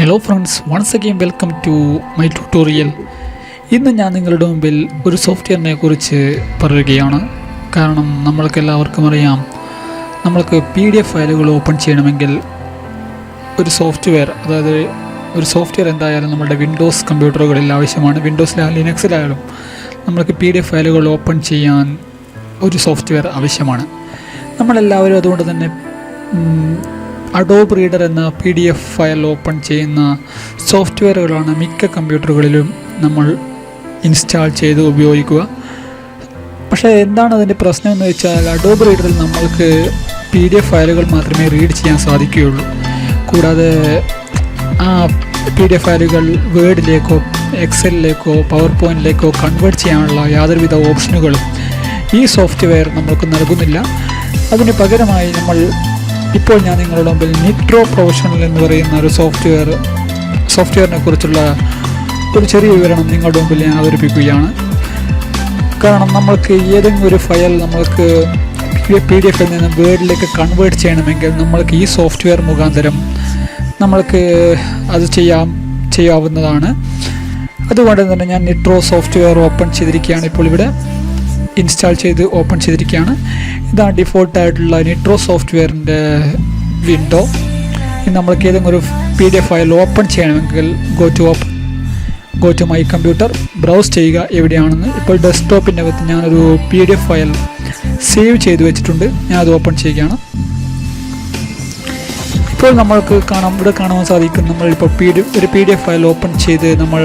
Hello friends once again welcome to my tutorial ഇന്ന് ഞാൻ നിങ്ങളുടെ മുമ്പിൽ ഒരു സോഫ്റ്റ്വെയറിനെ കുറിച്ച് പറയുകയാണ്. കാരണം നമ്മൾക്ക് എല്ലാവർക്കും അറിയാം നമ്മൾക്ക് പി ഡി എഫ് ഫയലുകൾ ഓപ്പൺ ചെയ്യണമെങ്കിൽ ഒരു സോഫ്റ്റ്വെയർ അതായത് ഒരു സോഫ്റ്റ്വെയർ എന്തായാലും നമ്മുടെ വിൻഡോസ് കമ്പ്യൂട്ടറുകളിൽ ആവശ്യമാണ്. വിൻഡോസിലായാലും ലിനക്സിലായാലും നമ്മൾക്ക് പി ഡി എഫ് ഫയലുകൾ ഓപ്പൺ ചെയ്യാൻ ഒരു സോഫ്റ്റ്വെയർ ആവശ്യമാണ്. നമ്മളെല്ലാവരും അതുകൊണ്ട് തന്നെ അഡോബ് റീഡർ എന്ന P D F file open ചെയ്യുന്ന സോഫ്റ്റ്വെയറുകളാണ് മിക്ക കമ്പ്യൂട്ടറുകളിലും നമ്മൾ ഇൻസ്റ്റാൾ ചെയ്ത് ഉപയോഗിക്കുക. പക്ഷേ എന്താണ് അതിന്റെ പ്രശ്നം എന്ന് വെച്ചാൽ അഡോബ് റീഡറിൽ നമ്മൾക്ക് പി ഡി എഫ് ഫയലുകൾ മാത്രമേ റീഡ് ചെയ്യാൻ സാധിക്കുകയുള്ളൂ. കൂടാതെ ആ പി ഡി എഫ് ഫയലുകൾ വേർഡിലേക്കോ എക്സലിലേക്കോ പവർ പോയിന്റിലേക്കോ കൺവേർട്ട് ചെയ്യാനുള്ള യാതൊരുവിധ ഓപ്ഷനുകളും ഈ സോഫ്റ്റ്വെയർ നമ്മൾക്ക് നൽകുന്നില്ല. അതിന് പകരമായി നമ്മൾ ഇപ്പോൾ ഞാൻ നിങ്ങളുടെ മുമ്പിൽ നിട്രോ പ്രൊഫഷണൽ എന്ന് പറയുന്ന ഒരു സോഫ്റ്റ്വെയർ സോഫ്റ്റ്വെയറിനെ കുറിച്ചുള്ള ഒരു ചെറിയ വിവരണം നിങ്ങളുടെ മുമ്പിൽ ഞാൻ അവതരിപ്പിക്കുകയാണ്. കാരണം നമ്മൾക്ക് ഏതെങ്കിലും ഒരു ഫയൽ നമ്മൾക്ക് പി ഡി എഫിൽ നിന്ന് വേർഡിലേക്ക് കൺവേർട്ട് ചെയ്യണമെങ്കിൽ നമ്മൾക്ക് ഈ സോഫ്റ്റ്വെയർ മുഖാന്തരം നമ്മൾക്ക് അത് ചെയ്യാം ചെയ്യാവുന്നതാണ്. അതുകൊണ്ട് തന്നെ ഞാൻ നിട്രോ സോഫ്റ്റ്വെയർ ഓപ്പൺ ചെയ്തിരിക്കുകയാണ് ഇപ്പോൾ ഇവിടെ. ഇൻസ്റ്റാൾ ചെയ്ത് ഓപ്പൺ ചെയ്തിരിക്കുകയാണ്. ഇതാണ് ഡിഫോൾട്ടായിട്ടുള്ള നിട്രോ സോഫ്റ്റ്വെയറിന്റെ വിൻഡോ ഇനി നമ്മൾക്ക് ഏതെങ്കിലും ഒരു P D F file open ചെയ്യണമെങ്കിൽ go to open go to my computer browse ചെയ്യുക എവിടെയാണെന്ന്. ഇപ്പോൾ ഡെസ്ക്ടോപ്പിന്റെ അകത്ത് ഞാനൊരു P D F file save ചെയ്ത് വെച്ചിട്ടുണ്ട്. ഞാൻ അത് ഓപ്പൺ ചെയ്യുകയാണ്. ഇപ്പോൾ നമ്മൾക്ക് കാണാം ഇവിടെ കാണാൻ സാധിക്കും നമ്മളിപ്പോൾ പി ഡി ഒരു P D F file open ചെയ്ത് നമ്മൾ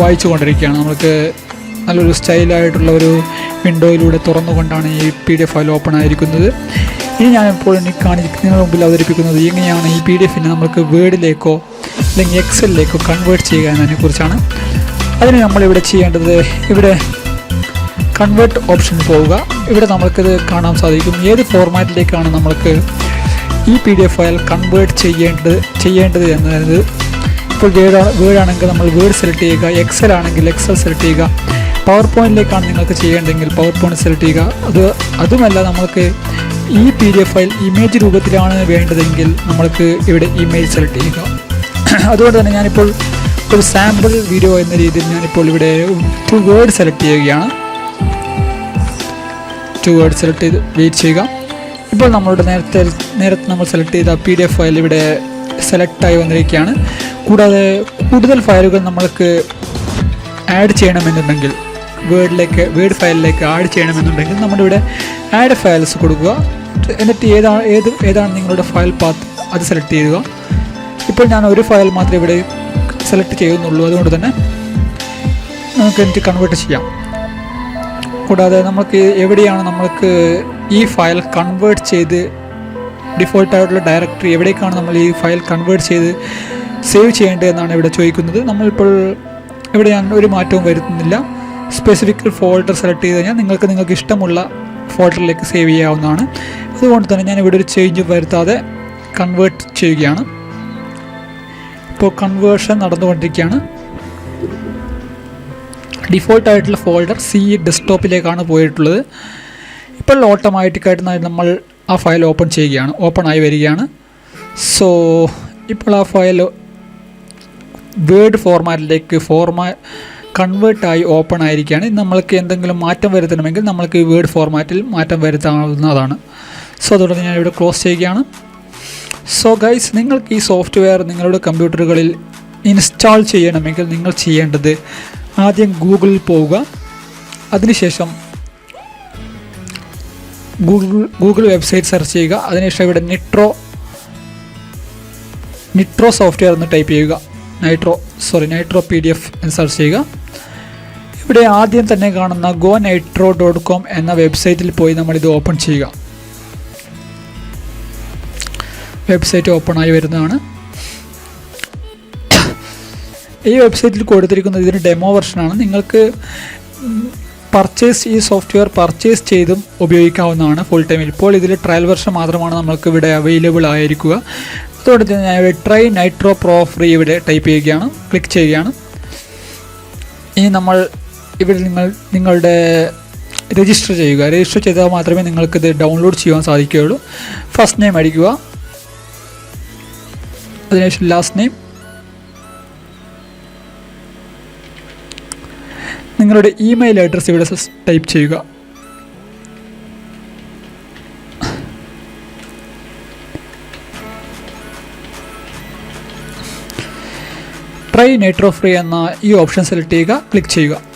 വായിച്ചു കൊണ്ടിരിക്കുകയാണ് നമ്മൾക്ക് നല്ലൊരു സ്റ്റൈലായിട്ടുള്ള ഒരു വിൻഡോയിലൂടെ തുറന്നുകൊണ്ടാണ് ഈ P D F file open ആയിരിക്കുന്നത്. ഇനി ഞാനിപ്പോൾ എനിക്ക് കാണിക്കുന്നതിന് മുമ്പിൽ അവതരിപ്പിക്കുന്നത് എങ്ങനെയാണ് ഈ പി ഡി എഫിനെ നമുക്ക് വേർഡിലേക്കോ അല്ലെങ്കിൽ എക്സലിലേക്കോ കൺവേർട്ട് ചെയ്യുക എന്നതിനെ കുറിച്ചാണ്. അതിന് നമ്മളിവിടെ ചെയ്യേണ്ടത് ഇവിടെ കൺവേർട്ട് ഓപ്ഷൻ പോവുക. ഇവിടെ നമുക്കിത് കാണാൻ സാധിക്കും. ഏത് ഫോർമാറ്റിലേക്കാണ് നമ്മൾക്ക് ഈ P D F file convert ചെയ്യേണ്ടത് ചെയ്യേണ്ടത് എന്നത്? ഇപ്പോൾ വേർഡ് വേർഡ് ആണെങ്കിൽ നമ്മൾ വേർഡ് സെലക്ട് ചെയ്യുക എക്സൽ ആണെങ്കിൽ എക്സൽ സെലക്ട് ചെയ്യുക പവർ പോയിന്റിലേക്കാണ് നിങ്ങൾക്ക് ചെയ്യേണ്ടതെങ്കിൽ പവർ പോയിന്റ് സെലക്ട് ചെയ്യുക. അത് അതുമല്ല നമ്മൾക്ക് ഈ P D F file image രൂപത്തിലാണ് വേണ്ടതെങ്കിൽ നമ്മൾക്ക് ഇവിടെ ഇമേജ് സെലക്ട് ചെയ്യുക. അതുകൊണ്ട് തന്നെ ഞാനിപ്പോൾ ഒരു സാമ്പിൾ വീഡിയോ എന്ന രീതിയിൽ ഞാനിപ്പോൾ ഇവിടെ ടു വേർഡ് സെലക്ട് ചെയ്യുകയാണ്. ടു വേർഡ് സെലക്ട് ചെയ്ത് വെയിറ്റ് ചെയ്യുക. ഇപ്പോൾ നമ്മളുടെ നേരത്തെ നേരത്തെ നമ്മൾ സെലക്ട് ചെയ്ത പി ഡി എഫ് ഫയൽ ഇവിടെ സെലക്റ്റായി വന്നിരിക്കുകയാണ്. കൂടാതെ കൂടുതൽ ഫയലുകൾ നമ്മൾക്ക് ആഡ് ചെയ്യണമെന്നുണ്ടെങ്കിൽ വേർഡിലേക്ക് വേർഡ് ഫയലിലേക്ക് ആഡ് ചെയ്യണമെന്നുണ്ടെങ്കിൽ നമ്മുടെ ഇവിടെ ആഡ് ഫയൽസ് കൊടുക്കുക. എന്നിട്ട് ഏതാണ് ഏത് ഏതാണ് നിങ്ങളുടെ ഫയൽ പാത്ത് അത് സെലക്ട് ചെയ്യുക. ഇപ്പോൾ ഞാൻ ഒരു ഫയൽ മാത്രമേ ഇവിടെ സെലക്ട് ചെയ്യുന്നുള്ളൂ. അതുകൊണ്ട് തന്നെ നമുക്ക് എനിക്ക് കൺവേർട്ട് ചെയ്യാം. കൂടാതെ നമുക്ക് എവിടെയാണ് നമ്മൾക്ക് ഈ ഫയൽ കൺവേർട്ട് ചെയ്ത് ഡിഫോൾട്ടായിട്ടുള്ള ഡയറക്ടറി എവിടേക്കാണ് നമ്മൾ ഈ ഫയൽ കൺവേർട്ട് ചെയ്ത് സേവ് ചെയ്യേണ്ടത് എന്നാണ് ഇവിടെ ചോദിക്കുന്നത്. നമ്മളിപ്പോൾ ഇവിടെ ഞാൻ ഒരു മാറ്റവും വരുത്തുന്നില്ല. സ്പെസിഫിക് ഫോൾഡർ സെലക്ട് ചെയ്ത് കഴിഞ്ഞാൽ നിങ്ങൾക്ക് നിങ്ങൾക്ക് ഇഷ്ടമുള്ള ഫോൾഡറിലേക്ക് സേവ് ചെയ്യാവുന്നതാണ്. അതുകൊണ്ട് തന്നെ ഞാൻ ഇവിടെ ഒരു ചേഞ്ച് വരുത്താതെ കൺവേർട്ട് ചെയ്യുകയാണ്. ഇപ്പോൾ കൺവേർഷൻ നടന്നുകൊണ്ടിരിക്കുകയാണ്. ഡിഫോൾട്ട് ആയിട്ടുള്ള ഫോൾഡർ സി ഡെസ്ക്ടോപ്പിലേക്കാണ് പോയിട്ടുള്ളത്. ഇപ്പോൾ ഓട്ടോമാറ്റിക്കായിട്ട് നമ്മൾ ആ ഫയൽ ഓപ്പൺ ചെയ്യുകയാണ്. ഓപ്പൺ ആയി വരികയാണ്. സോ ഇപ്പോൾ ആ ഫയൽ വേർഡ് ഫോർമാറ്റിലേക്ക് ഫോർമാ കൺവേർട്ടായി ഓപ്പൺ ആയിരിക്കുകയാണ്. നമ്മൾക്ക് എന്തെങ്കിലും മാറ്റം വരുത്തണമെങ്കിൽ നമ്മൾക്ക് ഈ വേർഡ് ഫോർമാറ്റിൽ മാറ്റം വരുത്താവുന്നതാണ്. സോ അതുകൊണ്ട് ഞാൻ ഇവിടെ ക്ലോസ് ചെയ്യുകയാണ്. സോ ഗൈസ് നിങ്ങൾക്ക് ഈ സോഫ്റ്റ്വെയർ നിങ്ങളുടെ കമ്പ്യൂട്ടറുകളിൽ ഇൻസ്റ്റാൾ ചെയ്യണമെങ്കിൽ നിങ്ങൾ ചെയ്യേണ്ടത് ആദ്യം ഗൂഗിളിൽ പോവുക. അതിനുശേഷം ഗൂഗിൾ ഗൂഗിൾ വെബ്സൈറ്റ് സെർച്ച് ചെയ്യുക. അതിനുശേഷം ഇവിടെ നിട്രോ നിട്രോ സോഫ്റ്റ്വെയർ എന്ന് ടൈപ്പ് ചെയ്യുക. Nitro sorry Nitro P D F എന്ന് സെർച്ച് ചെയ്യുക. ഇവിടെ ആദ്യം തന്നെ കാണുന്ന ഗോ നൈട്രോ ഡോട്ട് കോം എന്ന വെബ്സൈറ്റിൽ പോയി നമ്മൾ ഇത് ഓപ്പൺ ചെയ്യുക. വെബ്സൈറ്റ് ഓപ്പൺ ആയി വരുന്നതാണ്. ഈ വെബ്സൈറ്റിൽ കൊടുത്തിരിക്കുന്നത് ഇതിന് ഡെമോ വെർഷനാണ്. നിങ്ങൾക്ക് പർച്ചേസ് ഈ സോഫ്റ്റ്വെയർ പർച്ചേസ് ചെയ്തും ഉപയോഗിക്കാവുന്നതാണ് ഫുൾ ടൈം ഇപ്പോൾ ഇതിൽ ട്രയൽ വെർഷൻ മാത്രമാണ് നമ്മൾക്ക് ഇവിടെ അവൈലബിൾ ആയിരിക്കുക. അതുകൊണ്ട് തന്നെ ഞാൻ ട്രൈ നൈട്രോ പ്രോ ഫ്രീ ഇവിടെ ടൈപ്പ് ചെയ്യുകയാണ്. ക്ലിക്ക് ചെയ്യുകയാണ്. ഇനി നമ്മൾ ഇവിടെ നിങ്ങൾ നിങ്ങളുടെ രജിസ്റ്റർ ചെയ്യുക. രജിസ്റ്റർ ചെയ്താൽ മാത്രമേ നിങ്ങൾക്കിത് ഡൗൺലോഡ് ചെയ്യാൻ സാധിക്കുകയുള്ളൂ. ഫസ്റ്റ് നെയിം അടിക്കുക. അതിനുശേഷം ലാസ്റ്റ് നെയിം നിങ്ങളുടെ ഇമെയിൽ അഡ്രസ്സ് ഇവിടെ ടൈപ്പ് ചെയ്യുക. ട്രൈ നെറ്റ്രോ ഫ്രീ എന്ന ഈ ഓപ്ഷൻ സെലക്ട് ചെയ്യുക. ക്ലിക്ക് ചെയ്യുക.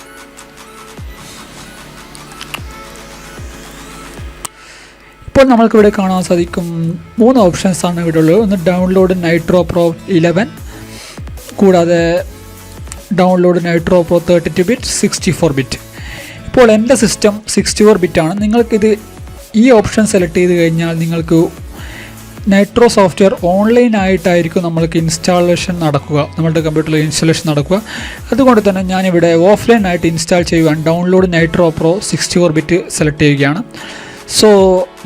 ഇപ്പോൾ നമ്മൾക്കിവിടെ കാണാൻ സാധിക്കും മൂന്ന് ഓപ്ഷൻസ് ആണ് ഇവിടെ ഉള്ളത്. ഒന്ന് ഡൗൺലോഡ് നൈട്രോ പ്രോ ഇലവൻ കൂടാതെ download Nitro Pro thirty two bit sixty four bit ഇപ്പോൾ എന്റെ സിസ്റ്റം സിക്സ്റ്റി ഫോർ ബിറ്റാണ് നിങ്ങൾക്കിത് ഈ ഓപ്ഷൻ സെലക്ട് ചെയ്ത് കഴിഞ്ഞാൽ നിങ്ങൾക്ക് നൈട്രോ സോഫ്റ്റ്വെയർ ഓൺലൈൻ ആയിട്ടായിരിക്കും നമ്മൾക്ക് ഇൻസ്റ്റാളേഷൻ നടക്കുക നമ്മളുടെ കമ്പ്യൂട്ടറിൽ ഇൻസ്റ്റാളേഷൻ നടക്കുക. അതുകൊണ്ട് തന്നെ ഞാനിവിടെ ഓഫ്ലൈൻ ആയിട്ട് ഇൻസ്റ്റാൾ ചെയ്യുവാൻ download Nitro Pro sixty four bit select ചെയ്യുകയാണ്. സോ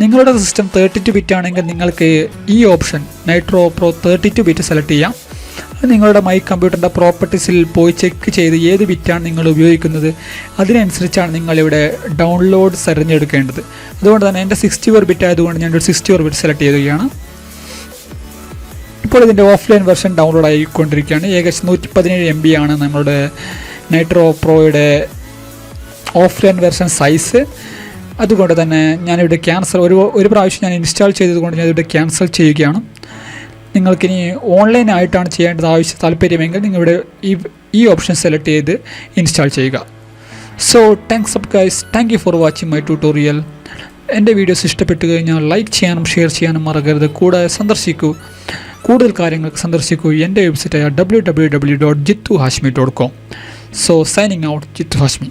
നിങ്ങളുടെ സിസ്റ്റം തേർട്ടി ടു ബിറ്റ് ആണെങ്കിൽ നിങ്ങൾക്ക് ഈ option Nitro Pro thirty two bit select ചെയ്യാം നിങ്ങളുടെ മൈ കമ്പ്യൂട്ടറിന്റെ പ്രോപ്പർട്ടീസിൽ പോയി ചെക്ക് ചെയ്ത് ഏത് ബിറ്റാണ് നിങ്ങൾ ഉപയോഗിക്കുന്നത്. അതിനനുസരിച്ചാണ് നിങ്ങളിവിടെ ഡൗൺലോഡ് തിരഞ്ഞെടുക്കേണ്ടത്. അതുകൊണ്ട് തന്നെ എന്റെ സിക്സ്റ്റി ഫോർ ബിറ്റ് ആയതുകൊണ്ട് ഞാനൊരു സിക്സ്റ്റി ഫോർ ബിറ്റ് സെലക്ട് ചെയ്യുകയാണ് ഇപ്പോൾ ഇതിന്റെ ഓഫ്ലൈൻ വെർഷൻ ഡൗൺലോഡ് ആയിക്കൊണ്ടിരിക്കുകയാണ്. ഏകദേശം നൂറ്റി പതിനേഴ് എം ബി ആണ് നമ്മുടെ നൈട്രോ പ്രോയുടെ ഓഫ്ലൈൻ വെർഷൻ സൈസ് അതുകൊണ്ട് തന്നെ ഞാനിവിടെ ക്യാൻസൽ ഒരു ഒരു പ്രാവശ്യം ഞാൻ ഇൻസ്റ്റാൾ ചെയ്തതുകൊണ്ട് ഞാനിവിടെ ക്യാൻസൽ ചെയ്യുകയാണ്. നിങ്ങൾക്കിനി ഓൺലൈനായിട്ടാണ് ചെയ്യേണ്ടത് ആവശ്യം താല്പര്യമെങ്കിൽ നിങ്ങളിവിടെ ഈ ഈ ഓപ്ഷൻ സെലക്ട് ചെയ്ത് ഇൻസ്റ്റാൾ ചെയ്യുക. So thanks up guys thank you for watching my tutorial എന്റെ വീഡിയോസ് ഇഷ്ടപ്പെട്ടു കഴിഞ്ഞാൽ ലൈക്ക് ചെയ്യാനും ഷെയർ ചെയ്യാനും മറക്കരുത്. കൂടാതെ സന്ദർശിക്കൂ. കൂടുതൽ കാര്യങ്ങൾക്ക് സന്ദർശിക്കൂ. എന്റെ വെബ്സൈറ്റായ W W W dot Jithu Hashmi dot com so signing out Jithu Hashmi